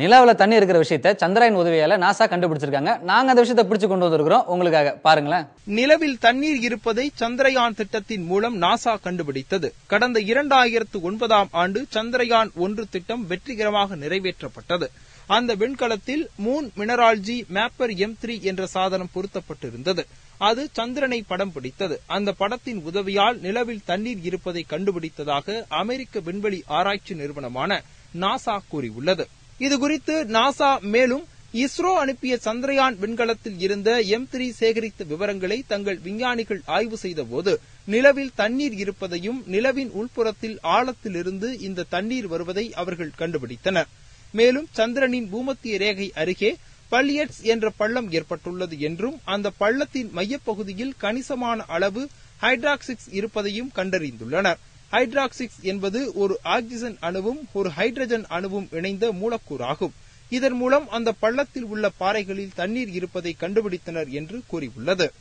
நிலாவில் தண்ணி இருக்கிற விஷயத்த சந்திராயன் உதவியால நாசா கண்டுபிடிச்சிருக்காங்க. நாங்க அந்த விஷயத்தை பிடிச்சு கொண்டு வந்திருக்கிறோம். உங்களுக்காக பாருங்களேன். நிலவில் தண்ணீர் இருப்பதை சந்திரயான் திட்டத்தின் மூலம் நாசா கண்டுபிடித்தது. கடந்த இரண்டாயிரத்து ஒன்பதாம் ஆண்டு சந்திரயான் ஒன்று திட்டம் வெற்றிகரமாக நிறைவேற்றப்பட்டது. அந்த விண்கலத்தில் moon mineralogy mapper M three என்ற சாதனம் பொருத்தப்பட்டிருந்தது. அது சந்திரனை படம் பிடித்தது. அந்த படத்தின் உதவியால் நிலவில் தண்ணீர் இருப்பதை கண்டுபிடித்ததாக அமெரிக்க விண்வெளி ஆராய்ச்சி நிறுவனமான நாசா கூறியுள்ளது. இதுகுறித்து நாசா மேலும் இஸ்ரோ அனுப்பிய சந்திரயான் விண்கலத்தில் இருந்த எம் த்ரீ சேகரித்த விவரங்களை தங்கள் விஞ்ஞானிகள் ஆய்வு செய்தபோது நிலவில் தண்ணீர் இருப்பதையும் நிலவின் உள்புறத்தில் ஆழத்திலிருந்து இந்த தண்ணீர் வருவதை அவர்கள் கண்டுபிடித்தனர். மேலும் சந்திரனின் பூமத்திய ரேகை அருகே பல்லியட்ஸ் என்ற பள்ளம் ஏற்பட்டுள்ளது என்றும் அந்த பள்ளத்தின் மையப்பகுதியில் கணிசமான அளவு ஹைட்ராக்சிக்ஸ் இருப்பதையும் கண்டறிந்துள்ளனா் ஹைட்ராக்சிக்ஸ் என்பது ஒரு ஆக்சிஜன் அணுவும் ஒரு ஹைட்ரஜன் அணுவும் இணைந்த மூலக்கூறாகும். இதன் மூலம் அந்த பள்ளத்தில் உள்ள பாறைகளில் தண்ணீர் இருப்பதை கண்டுபிடித்தனர் என்று கூறியுள்ளது.